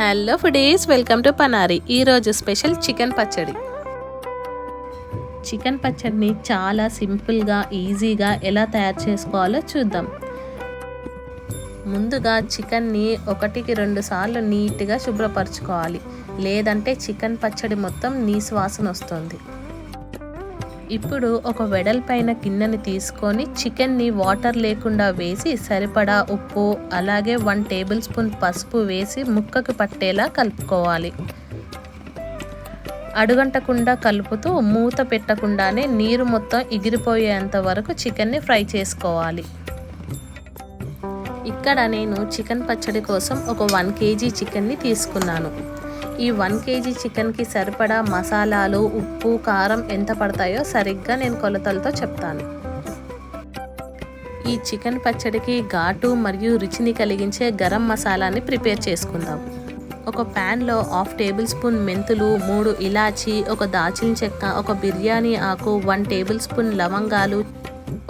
Hello foodies welcome to పనారి. ఈరోజు special chicken పచ్చడి. చికెన్ పచ్చడిని చాలా సింపుల్గా ఈజీగా ఎలా తయారు చేసుకోవాలో చూద్దాం. ముందుగా చికెన్ని ఒకటికి రెండు సార్లు నీట్గా శుభ్రపరచుకోవాలి. లేదంటే చికెన్ పచ్చడి మొత్తం నీసు వాసన వస్తుంది ఇప్పుడు ఒక వెడల్పైన గిన్నెని తీసుకొని చికెన్ని వాటర్ లేకుండా వేసి సరిపడా ఉప్పు అలాగే వన్ టేబుల్ స్పూన్ పసుపు వేసి ముక్కకు పట్టేలా కలుపుకోవాలి. అడుగంటకుండా కలుపుతూ మూత పెట్టకుండానే నీరు మొత్తం ఎగిరిపోయేంత వరకు చికెన్ని ఫ్రై చేసుకోవాలి. ఇక్కడ నేను చికెన్ పచ్చడి కోసం ఒక వన్ కేజీ చికెన్ని తీసుకున్నాను. ఈ వన్ కేజీ చికెన్కి సరిపడా మసాలాలు ఉప్పు కారం ఎంత పడతాయో సరిగ్గా నేను కొలతలతో చెప్తాను. ఈ చికెన్ పచ్చడికి ఘాటు మరియు రుచిని కలిగించే గరం మసాలాని ప్రిపేర్ చేసుకుందాం. ఒక ప్యాన్లో హాఫ్ టేబుల్ స్పూన్ మెంతులు మూడు ఇలాచి ఒక దాచిన చెక్క ఒక బిర్యానీ ఆకు వన్ టేబుల్ స్పూన్ లవంగాలు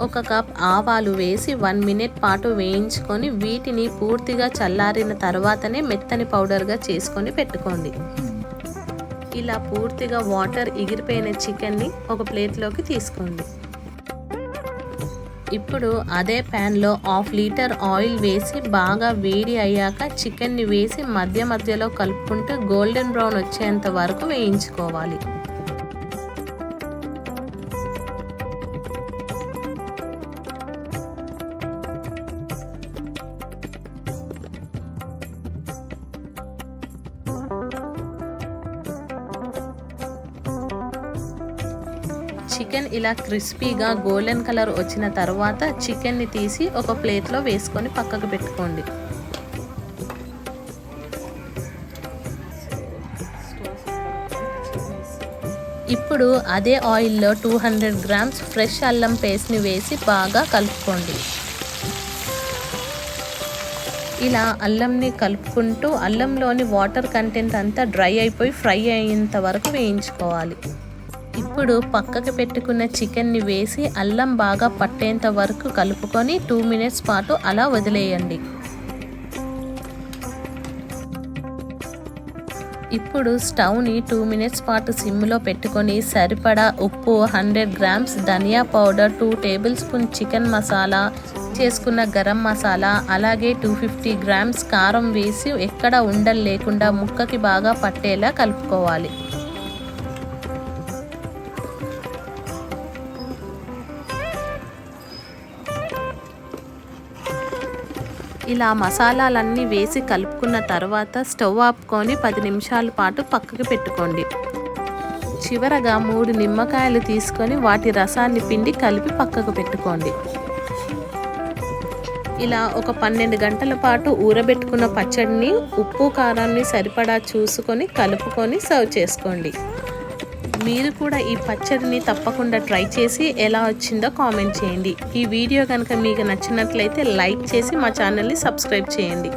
ఒక కప్ ఆవాలు వేసి వన్ మినిట్ పాటు వేయించుకొని వీటిని పూర్తిగా చల్లారిన తర్వాతనే మెత్తని పౌడర్గా చేసుకొని పెట్టుకోండి. ఇలా పూర్తిగా వాటర్ ఎగిరిపోయిన చికెన్ని ఒక ప్లేట్లోకి తీసుకోండి. ఇప్పుడు అదే ప్యాన్లో హాఫ్ లీటర్ ఆయిల్ వేసి బాగా వేడి అయ్యాక చికెన్ని వేసి మధ్య మధ్యలో కలుపుకుంటూ గోల్డెన్ బ్రౌన్ వచ్చేంత వరకు వేయించుకోవాలి. చికెన్ ఇలా క్రిస్పీగా గోల్డెన్ కలర్ వచ్చిన తర్వాత చికెన్ని తీసి ఒక ప్లేట్లో వేసుకొని పక్కకు పెట్టుకోండి. ఇప్పుడు అదే ఆయిల్లో టూ హండ్రెడ్ గ్రామ్స్ ఫ్రెష్ అల్లం పేస్ట్ని వేసి బాగా కలుపుకోండి. ఇలా అల్లంని కలుపుకుంటూ అల్లంలోని వాటర్ కంటెంట్ అంతా డ్రై అయిపోయి ఫ్రై అయ్యేంత వరకు వేయించుకోవాలి. ఇప్పుడు పక్కకి పెట్టుకున్న చికెన్ని వేసి అల్లం బాగా పట్టేంత వరకు కలుపుకొని టూ మినిట్స్ పాటు అలా వదిలేయండి. ఇప్పుడు స్టవ్ని టూ మినిట్స్ పాటు సిమ్లో పెట్టుకొని సరిపడా ఉప్పు హండ్రెడ్ గ్రామ్స్ ధనియా powder two tablespoon chicken masala చేసుకున్న గరం మసాలా అలాగే టూ ఫిఫ్టీ గ్రామ్స్ కారం వేసి ఎక్కడ ఉండలు లేకుండా ముక్కకి బాగా పట్టేలా కలుపుకోవాలి. ఇలా మసాలాలన్నీ వేసి కలుపుకున్న తర్వాత స్టవ్ ఆపుకొని పది నిమిషాల పాటు పక్కకి పెట్టుకోండి. చివరగా మూడు నిమ్మకాయలు తీసుకొని వాటి రసాన్ని పిండి కలిపి పక్కకు పెట్టుకోండి. ఇలా ఒక పన్నెండు గంటల పాటు ఊరబెట్టుకున్న పచ్చడిని ఉప్పు కారాన్ని సరిపడా చూసుకొని కలుపుకొని సర్వ్ చేసుకోండి. మీరు కూడా ఈ పచ్చడిని తప్పకుండా ట్రై చేసి ఎలా వచ్చిందో కామెంట్ చేయండి. ఈ వీడియో కనుక మీకు నచ్చినట్లయితే లైక్ చేసి మా ఛానల్ని సబ్స్క్రైబ్ చేయండి.